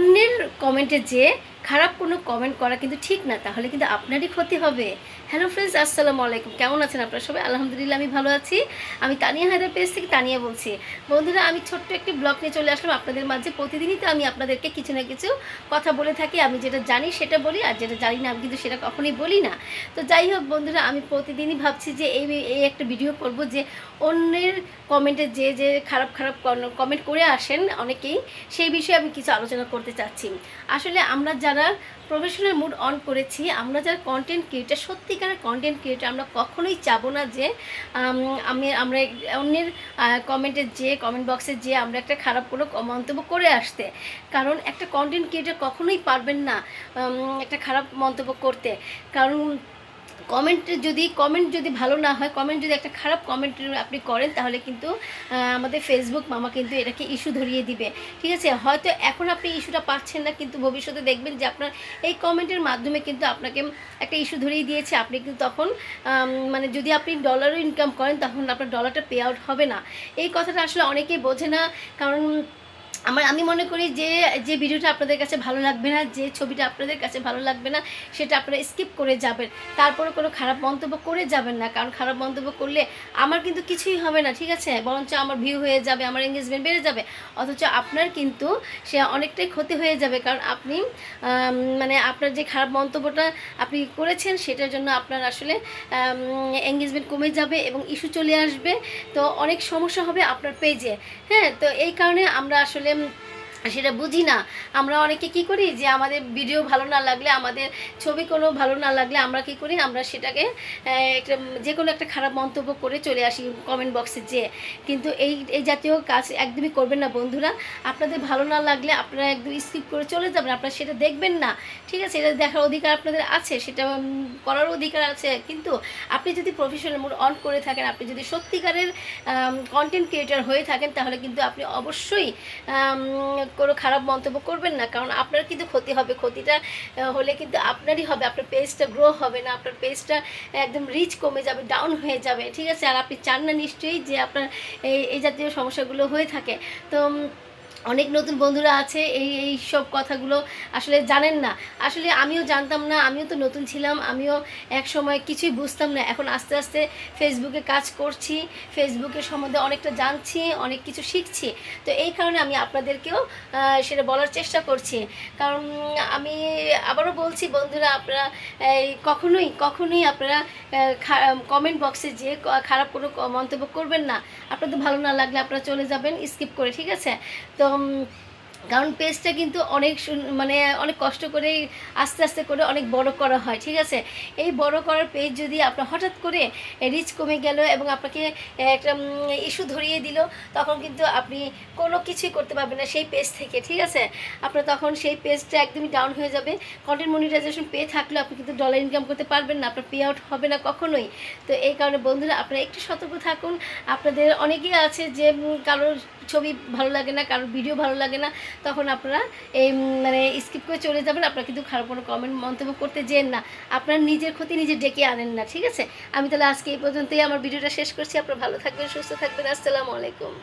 অন্যের কমেন্টে যে খারাপ কোনো কমেন্ট করা কিন্তু ঠিক না, তাহলে কিন্তু আপনারই ক্ষতি হবে। হ্যালো ফ্রেন্ডস আসসালামু আলাইকুম। কেমন আছেন আপনারা সবাই? আলহামদুলিল্লাহ, আমি ভালো আছি। আমি তানিয়া হায়দার পেজ থেকে তানিয়া বলছি। বন্ধুরা, আমি ছোট্ট একটি ব্লগ নিয়ে চলে আসলাম আপনাদের মাঝে। প্রতিদিনই তো আমি আপনাদেরকে কিছু না কিছু কথা বলে থাকি। আমি যেটা জানি সেটা বলি, আর যেটা জানি না আমি কিন্তু সেটা কখনোই বলি না। তো যাই হোক বন্ধুরা, আমি প্রতিদিনই ভাবছি যে এই এই একটা ভিডিও করব যে অন্যের কমেন্টে যে যে খারাপ খারাপ কমেন্ট করে আসেন অনেকেই। সেই বিষয়ে আমি কিছু আলোচনা করতে চাচ্ছি। আসলে আমরা যারা প্রফেশনাল মুড অন করেছি, আমরা যারা কন্টেন্ট ক্রিয়েটার সত্যিকারের কন্টেন্ট ক্রিয়েটার আমরা কখনোই চাবো না যে আম, আমি আমরা অন্যের কমেন্টে যে কমেন্ট বক্সে যে আমরা একটা খারাপ কোনো মন্তব্য করে আসতে। কারণ একটা কন্টেন্ট ক্রিয়েটার কখনোই পারবেন না একটা খারাপ মন্তব্য করতে। কারণ কমেন্ট যদি কমেন্ট যদি ভালো না হয় কমেন্ট যদি একটা খারাপ কমেন্ট আপনি করেন, তাহলে কিন্তু আমাদের ফেসবুক মামা কিন্তু এটাকে ইস্যু ধরিয়ে দিবে। ঠিক আছে? হয়তো এখন আপনি ইস্যুটা পাচ্ছেন না, কিন্তু ভবিষ্যতে দেখবেন যে আপনার এই কমেন্টের মাধ্যমে কিন্তু আপনাকে একটা ইস্যু ধরিয়ে দিয়েছে। আপনি কিন্তু তখন মানে যদি আপনি ডলারও ইনকাম করেন, তখন আপনার ডলারটা পে আউট হবে না। এই কথাটা আসলে অনেকেই বোঝে না, কারণ আমার, আমি মনে করি যে যে ভিডিওটা আপনাদের কাছে ভালো লাগবে না, যে ছবিটা আপনাদের কাছে ভালো লাগবে না, সেটা আপনারা স্কিপ করে যাবেন। তারপরে কোনো খারাপ মন্তব্য করে যাবেন না, কারণ খারাপ মন্তব্য করলে আমার কিন্তু কিছুই হবে না, ঠিক আছে? বরঞ্চ আমার ভিউ হয়ে যাবে, আমার এঙ্গেজমেন্ট বেড়ে যাবে। অথচ আপনার কিন্তু সে অনেকটাই ক্ষতি হয়ে যাবে, কারণ আপনি মানে আপনার যে খারাপ মন্তব্যটা আপনি করেছেন, সেটার জন্য আপনার আসলে এঙ্গেজমেন্ট কমে যাবে এবং ইস্যু চলে আসবে। তো অনেক সমস্যা হবে আপনার পেজে হ্যাঁ? তো এই কারণে আমরা আসলে them সেটা বুঝি না। আমরা অনেকে কি করি যে আমাদের ভিডিও ভালো না লাগলে, আমাদের ছবি কোনো ভালো না লাগলে আমরা কি করি? আমরা সেটাকে একটা যে কোনো একটা খারাপ মন্তব্য করে চলে আসি কমেন্ট বক্সে যে কিন্তু এই এই জাতীয় কাজ একদমই করবেন না বন্ধুরা। আপনাদের ভালো না লাগলে আপনারা একদম স্কিপ করে চলে যাবেন। আপনারা সেটা দেখবেন না। ঠিক আছে? এটা দেখার অধিকার আপনাদের আছে, সেটা করার অধিকার আছে। কিন্তু আপনি যদি প্রফেশনাল মোড অন করে থাকেন, আপনি যদি সত্যিকারের কন্টেন্ট ক্রিয়েটার হয়ে থাকেন, তাহলে কিন্তু আপনি অবশ্যই কোনো খারাপ মন্তব্য করবেন না, কারণ আপনার কিন্তু ক্ষতি হবে। ক্ষতিটা হলে কিন্তু আপনারই হবে। আপনার পেজটা গ্রো হবে না, আপনার পেজটা একদম রিচ কমে যাবে ডাউন হয়ে যাবে। ঠিক আছে? আর আপনি চান না নিশ্চয়ই যে আপনার এই এই জাতীয় সমস্যাগুলো হয়ে থাকে। তো অনেক নতুন বন্ধুরা আছে, এই এই সব কথাগুলো আসলে জানেন না। আসলে আমিও জানতাম না, আমিও তো নতুন ছিলাম, আমিও এক সময় কিছুই বুঝতাম না। এখন আস্তে আস্তে ফেসবুকে কাজ করছি ফেসবুকের সম্বন্ধে অনেকটা জানছি, অনেক কিছু শিখছি। তো এই কারণে আমি আপনাদেরকেও সেটা বলার চেষ্টা করছি। কারণ আমি আবারও বলছি, বন্ধুরা, আপনারা, এই, কখনোই কখনোই আপনারা কমেন্ট বক্সে যে খারাপ কোনো মন্তব্য করবেন না। আপনাদের ভালো না লাগলে আপনারা চলে যাবেন স্কিপ করে, ঠিক আছে? তো কারণ পেজটা কিন্তু অনেক মানে অনেক কষ্ট করে আস্তে আস্তে করে অনেক বড় করা হয়, ঠিক আছে? এই বড় করার পেজ যদি আপনার হঠাৎ করে রিচ কমে গেল এবং আপনাকে একটা ইস্যু ধরিয়ে দিল, তখন কিন্তু আপনি কোনো কিছুই করতে পারবেন না সেই পেজ থেকে, ঠিক আছে? আপনার তখন সেই পেজটা একদমই ডাউন হয়ে যাবে। কন্টেন্ট মনিটাইজেশন পেয়ে থাকলেও আপনি কিন্তু ডলার ইনকাম করতে পারবেন না, আপনার পে আউট হবে না কখনোই। তো এই কারণে বন্ধুরা, আপনারা একটু সতর্ক থাকুন। আপনাদের অনেকেই আছে যে কারোর ছবি ভালো লাগে না, কারোর ভিডিও ভালো লাগে না, তখন আপনারা এই মানে স্কিপ করে চলে যাবেন। আপনারা কিন্তু খারাপ কোনো কমেন্ট মন্তব্য করতে যেন না। আপনার নিজের ক্ষতি নিজে ডেকে আনেন না, ঠিক আছে? আমি তাহলে আজকে এই পর্যন্তই, আমার ভিডিওটা শেষ করছি। আপনারা ভালো থাকবেন, সুস্থ থাকবেন। আসসালামু আলাইকুম।